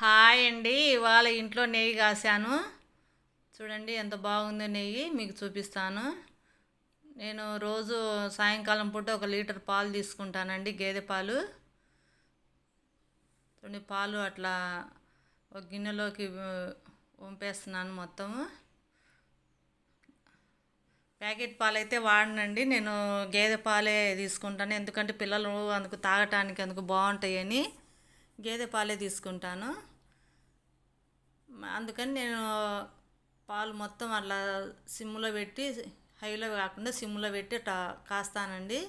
Hi అండి. ఇవాళ ఇంట్లో నెయ్యి కాశాను. చూడండి ఎంత బాగుందో నెయ్యి. మీకు చూపిస్తాను. నేను రోజు సాయంకాలం పూట ఒక లీటర్ పాలు తీసుకుంటానండి గేదె పాలు. చూడండి పాలు అట్లా ఒక గిన్నెలోకి వంపేస్తున్నాను మొత్తము. ప్యాకెట్ పాలు అయితే వాడనండి. నేను గేదె పాలే తీసుకుంటాను. ఎందుకంటే పిల్లలు అందుకు తాగటానికి అందుకు బాగుంటాయని గేదె పాలే తీసుకుంటాను. అందుకని నేను పాలు మొత్తం అట్లా సిమ్లో పెట్టి హైలో కాకుండా సిమ్లో పెట్టి అట్లా కాస్తానండి.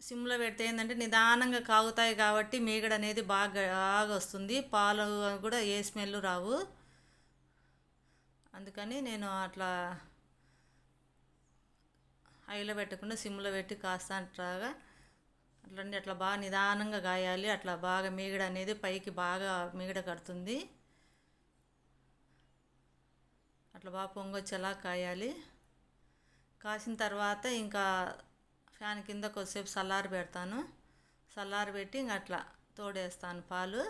సిమ్లో పెడితే ఏంటంటే నిదానంగా కాగుతాయి కాబట్టి మీగడ అనేది బాగా బాగా వస్తుంది. పాలు కూడా ఏ స్మెల్ రావు. అందుకని నేను అట్లా హైలో పెట్టకుండా సిమ్లో పెట్టి కాస్తాంటాగా అట్లండి అట్లా బాగా నిదానంగా గాయాలి అట్లా బాగా మీగడ అనేది పైకి బాగా మీగడ కడుతుంది. అట్లా బాగా పొంగొచ్చేలా కాయాలి. కాసిన తర్వాత ఇంకా ఫ్యాన్ కింద కొద్దిసేపు సల్లారి పెడతాను. సల్లారి పెట్టి ఇంక అట్లా తోడేస్తాను పాలు.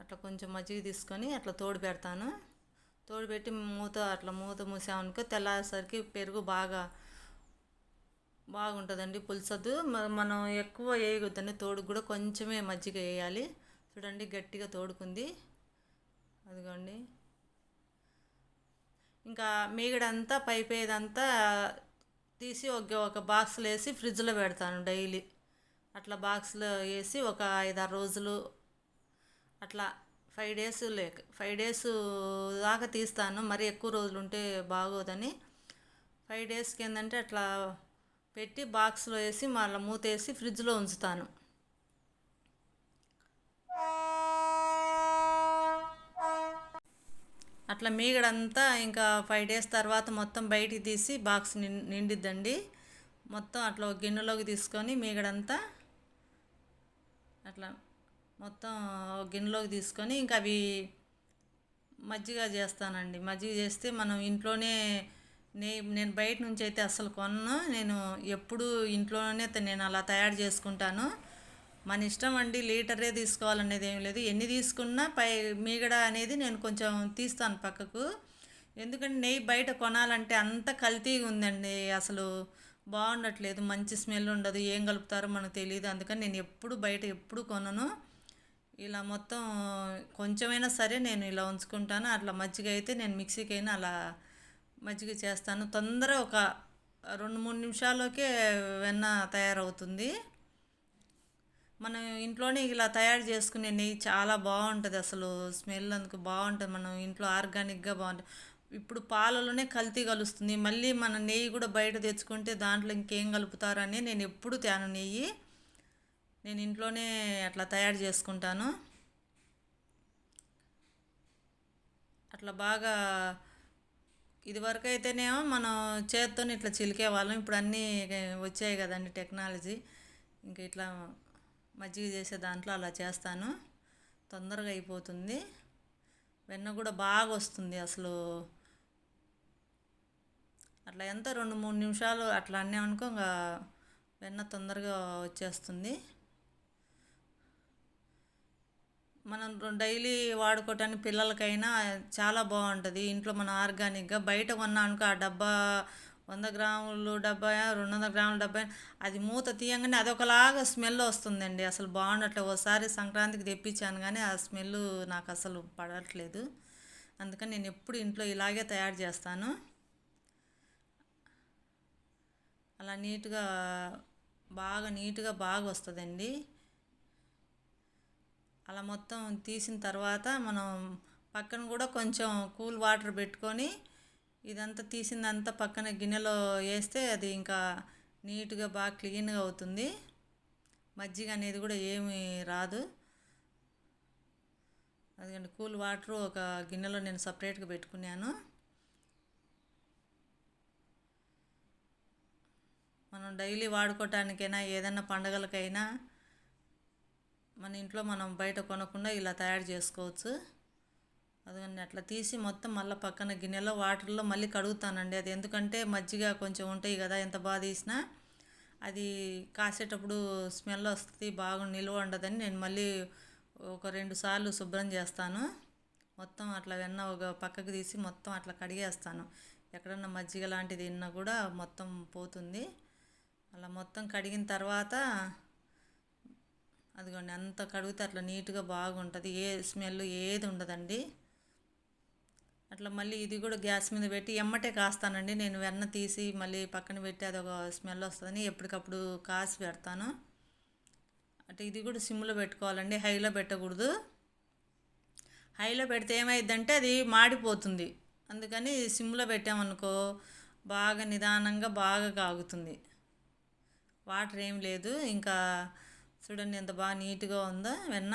అట్లా కొంచెం మజ్జిగ తీసుకొని అట్లా తోడు పెడతాను. తోడు పెట్టి మూత అట్లా మూత మూసామనుకో తెల్లారేసరికి పెరుగు బాగా బాగుంటుందండి పులుసదు మనం ఎక్కువ వేయకూడదండి తోడు కూడా కొంచెమే మజ్జిగ వేయాలి. చూడండి గట్టిగా తోడుకుంది. అదిగోండి. ఇంకా మీగడంతా పైపేదంతా తీసి ఒక ఒక బాక్స్లో వేసి ఫ్రిడ్జ్లో పెడతాను డైలీ. అట్లా బాక్స్లో వేసి ఒక ఐదారు రోజులు అట్లా ఫైవ్ డేస్ లేక ఫైవ్ డేస్ దాకా తీస్తాను. మరి ఎక్కువ రోజులు ఉంటే బాగోదని. ఫైవ్ డేస్కి ఏంటంటే అట్లా పెట్టి బాక్స్లో వేసి మళ్ళీ మూత వేసి ఫ్రిడ్జ్లో ఉంచుతాను. అట్లా మీగడంతా ఇంకా ఫైవ్ డేస్ తర్వాత మొత్తం బయటికి తీసి బాక్స్ నిండిద్దండి. మొత్తం అట్లా ఒక గిన్నెలోకి తీసుకొని మీగడంతా అట్లా మొత్తం ఒక గిన్నెలోకి తీసుకొని ఇంకా అవి మజ్జిగ చేస్తానండి. మజ్జిగ చేస్తే మనం ఇంట్లోనే నే నేను బయట నుంచి అయితే అసలు కొన్ను. నేను ఎప్పుడు ఇంట్లోనే నేను అలా తయారు చేసుకుంటాను. మన ఇష్టం అండి లీటరే తీసుకోవాలనేది ఏం లేదు. ఎన్ని తీసుకున్నా పై మీగడ అనేది నేను కొంచెం తీస్తాను పక్కకు. ఎందుకంటే నెయ్యి బయట కొనాలంటే అంత కల్తీగా ఉందండి. అసలు బాగుండట్లేదు. మంచి స్మెల్ ఉండదు. ఏం కలుపుతారో మనకు తెలియదు అందుకని నేను ఎప్పుడు బయట ఎప్పుడు కొనను. ఇలా మొత్తం కొంచెమైనా సరే నేను ఇలా ఉంచుకుంటాను. అట్లా మజ్జిగ అయితే నేను మిక్సీకి అయినా అలా మజ్జిగ చేస్తాను. తొందర ఒక రెండు మూడు నిమిషాల్లోకే వెన్న తయారవుతుంది. మనం ఇంట్లోనే ఇలా తయారు చేసుకునే నెయ్యి చాలా బాగుంటుంది అసలు. స్మెల్ అందుకు బాగుంటుంది. మనం ఇంట్లో ఆర్గానిక్గా బాగుంటుంది ఇప్పుడు పాలలోనే కల్తీ కలుస్తుంది. మళ్ళీ మన నెయ్యి కూడా బయట తెచ్చుకుంటే దాంట్లో ఇంకేం కలుపుతారని నేను ఎప్పుడు తేను నెయ్యి. నేను ఇంట్లోనే అట్లా తయారు చేసుకుంటాను. అట్లా బాగా ఇదివరకు అయితేనేమో మనం చేత్తోనే ఇట్లా చిలికే వాళ్ళం. ఇప్పుడు అన్నీ వచ్చాయి కదండి టెక్నాలజీ. ఇంకా ఇట్లా మజ్జిగ చేసే దాంట్లో అలా చేస్తాను. తొందరగా అయిపోతుంది. వెన్న కూడా బాగా వస్తుంది అసలు. అట్లా ఎంత రెండు మూడు నిమిషాలు అట్లా అన్నామనుకో ఇంకా వెన్న తొందరగా వచ్చేస్తుంది. మనం డైలీ వాడుకోవటానికి పిల్లలకైనా చాలా బాగుంటుంది. ఇంట్లో మనం ఆర్గానిక్గా బయట కొన్నానుకో ఆ డబ్బా వంద గ్రాములు డెబ్బై రెండు వందల గ్రాముల డెబ్బై అది మూత తీయంగానే అదొకలాగా స్మెల్ వస్తుందండి. అసలు బాగుండట్లేదు. ఒకసారి సంక్రాంతికి తెప్పించాను కానీ ఆ స్మెల్ నాకు అసలు పడట్లేదు. అందుకని నేను ఎప్పుడు ఇంట్లో ఇలాగే తయారు చేస్తాను. అలా నీట్గా బాగా నీట్గా బాగా వస్తుందండి. అలా మొత్తం తీసిన తర్వాత మనం పక్కన కూడా కొంచెం కూల్ వాటర్ పెట్టుకొని ఇదంతా తీసిందంతా పక్కన గిన్నెలో వేస్తే అది ఇంకా నీట్గా బాగా క్లీన్గా అవుతుంది. మజ్జిగ అనేది కూడా ఏమి రాదు. అదిగండి కూల్ వాటర్ ఒక గిన్నెలో నేను సపరేట్గా పెట్టుకున్నాను. మనం డైలీ వాడుకోవటానికైనా ఏదైనా పండగలకైనా మన ఇంట్లో మనం బయట కొనకుండా ఇలా తయారు చేసుకోవచ్చు. అదిగండి అట్లా తీసి మొత్తం మళ్ళీ పక్కన గిన్నెలో వాటర్లో మళ్ళీ కడుగుతానండి. అది ఎందుకంటే మజ్జిగ కొంచెం ఉంటాయి కదా ఎంత బాగా తీసినా అది కాసేటప్పుడు స్మెల్ వస్తుంది బాగా నిల్వ ఉండదని నేను మళ్ళీ ఒక రెండు సార్లు శుభ్రం చేస్తాను. మొత్తం అట్లా వెన్న ఒక పక్కకు తీసి మొత్తం అట్లా కడిగేస్తాను. ఎక్కడన్నా మజ్జిగ లాంటిది తిన్నా కూడా మొత్తం పోతుంది. అలా మొత్తం కడిగిన తర్వాత అదిగోండి అంత కడిగితే అట్లా నీట్గా బాగుంటుంది. ఏ స్మెల్ ఏది ఉండదండి. అట్లా మళ్ళీ ఇది కూడా గ్యాస్ మీద పెట్టి ఎమ్మటే కాస్తానండి. నేను వెన్న తీసి మళ్ళీ పక్కన పెట్టి అది ఒక స్మెల్ వస్తుందని ఎప్పటికప్పుడు కాసి పెడతాను. అంటే ఇది కూడా సిమ్లో పెట్టుకోవాలండి. హైలో పెట్టకూడదు. హైలో పెడితే ఏమైందంటే అది మాడిపోతుంది. అందుకని సిమ్లో పెట్టామనుకో బాగా నిదానంగా బాగా కాగుతుంది. వాటర్ ఏం లేదు. ఇంకా చూడండి ఎంత బాగా నీట్గా ఉందో వెన్న.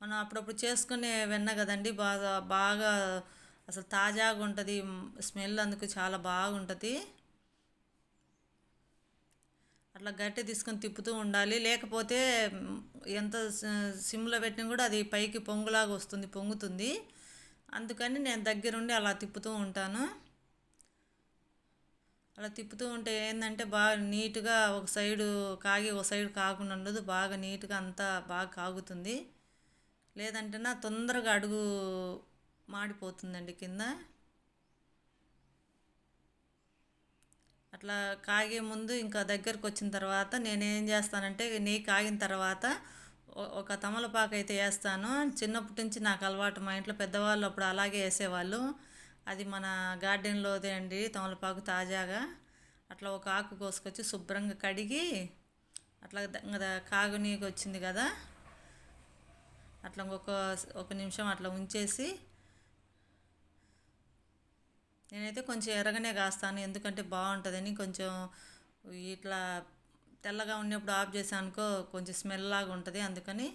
మనం అప్పుడప్పుడు చేసుకునే వెన్న కదండి బాగా బాగా అసలు తాజాగా ఉంటుంది స్మెల్ అందుకు చాలా బాగుంటుంది. అట్లా గట్టి తీసుకొని తిప్పుతూ ఉండాలి. లేకపోతే ఎంత సిమ్లో పెట్టినా కూడా అది పైకి పొంగులాగా వస్తుంది పొంగుతుంది. అందుకని నేను దగ్గరుండి అలా తిప్పుతూ ఉంటాను. అలా తిప్పుతూ ఉంటే ఏంటంటే బాగా నీట్గా ఒక సైడు కాగి ఒక సైడు కాకుండా ఉండదు బాగా నీట్గా అంతా బాగా కాగుతుంది. లేదంటే నా తొందరగా అడుగు మాడిపోతుందండి కింద. అట్లా కాగే ముందు ఇంకా దగ్గరకు వచ్చిన తర్వాత నేనేం చేస్తానంటే నెయ్యి కాగిన తర్వాత ఒక తమలపాకు అయితే వేస్తాను. చిన్నప్పటి నుంచి నాకు అలవాటు మా ఇంట్లో పెద్దవాళ్ళు అప్పుడు అలాగే వేసేవాళ్ళు. అది మన గార్డెన్లోదే అండి తమలపాకు తాజాగా. అట్లా ఒక ఆకు కోసుకొచ్చి శుభ్రంగా కడిగి అట్లా కాగునీకి వచ్చింది కదా. అట్లా ఒక ఒక నిమిషం అట్లా ఉంచేసి నేనైతే కొంచెం ఎర్రగానే కాస్తాను ఎందుకంటే బాగుంటుందని కొంచెం ఇట్లా తెల్లగా ఉన్నప్పుడు ఆఫ్ చేసానుకో కొంచెం స్మెల్ లాగా ఉంటుంది అందుకని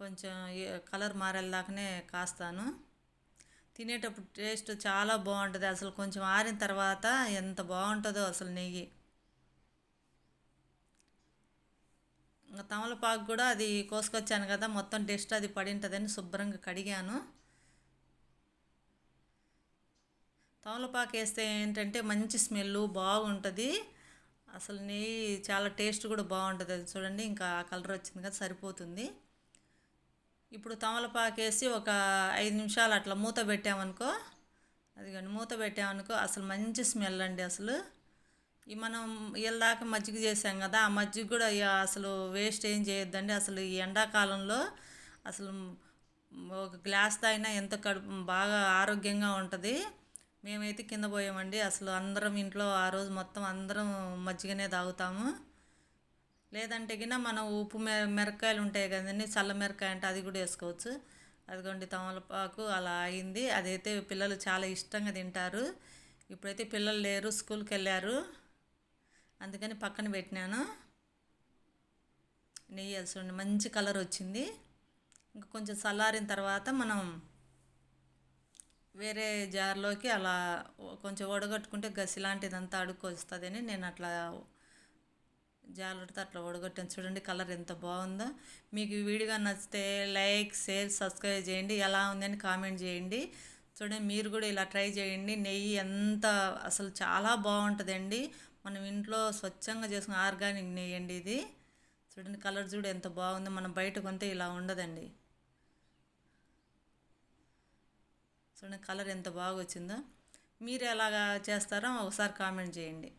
కొంచెం కలర్ మారేలాగానే కాస్తాను. తినేటప్పుడు టేస్ట్ చాలా బాగుంటుంది అసలు కొంచెం ఆరిన తర్వాత ఎంత బాగుంటుందో అసలు నెయ్యి. ఇంకా తమలపాకు కూడా అది కోసుకొచ్చాను కదా మొత్తం డస్ట్ అది పడి ఉంటుందని శుభ్రంగా కడిగాను. తమలపాకు వేస్తే ఏంటంటే మంచి స్మెల్ బాగుంటుంది. అసలు నెయ్యి చాలా టేస్ట్ కూడా బాగుంటుంది అది చూడండి ఇంకా కలర్ వచ్చింది కదా సరిపోతుంది. ఇప్పుడు తమలపాకు వేసి ఒక ఐదు నిమిషాలు అట్లా మూత పెట్టామనుకో అది కానీ మూత పెట్టామనుకో అసలు మంచి స్మెల్ అండి అసలు. మనం దాకా మజ్జిగ చేసాం కదా ఆ మజ్జిగ కూడా అసలు వేస్ట్ ఏం చేయొద్దండి. అసలు ఈ ఎండాకాలంలో అసలు ఒక గ్లాస్ తాగినా ఎంత కడుపు బాగా ఆరోగ్యంగా ఉంటుంది. మేమైతే కింద పోయామండి. అసలు అందరం ఇంట్లో ఆ రోజు మొత్తం అందరం మజ్జిగనే తాగుతాము. లేదంటే కింద మనం ఉప్పు మె మిరకాయలు ఉంటాయి కదండి చల్ల మిరకాయ అంటే అది కూడా వేసుకోవచ్చు. అదిగోండి తమలపాకు అలా అయింది. అదైతే పిల్లలు చాలా ఇష్టంగా తింటారు. ఇప్పుడైతే పిల్లలు లేరు స్కూల్కి వెళ్ళారు. అందుకని పక్కన పెట్టినాను. నెయ్యి చూడండి మంచి కలర్ వచ్చింది. ఇంకా కొంచెం చల్లారిన తర్వాత మనం వేరే జార్లోకి అలా కొంచెం వడగట్టుకుంటే గసి లాంటిదంతా అడుక్కొస్తుందని నేను అట్లా జాలతో అట్లా వడగట్టాను. చూడండి కలర్ ఎంత బాగుందో. మీకు ఈ వీడియో నచ్చితే లైక్ షేర్ సబ్స్క్రైబ్ చేయండి. ఎలా ఉందని కామెంట్ చేయండి. చూడండి మీరు కూడా ఇలా ట్రై చేయండి. నెయ్యి ఎంత అసలు చాలా బాగుంటుందండి. మనం ఇంట్లో స్వచ్ఛంగా చేసుకున్న ఆర్గానిక్ నెయ్యి అండి ఇది. చూడండి కలర్ చూడు ఎంత బాగుందో. మనం బయట కొంతే ఇలా ఉండదండి. చూడండి కలర్ ఎంత బాగా వచ్చిందో. మీరు ఎలాగా చేస్తారో ఒకసారి కామెంట్ చేయండి.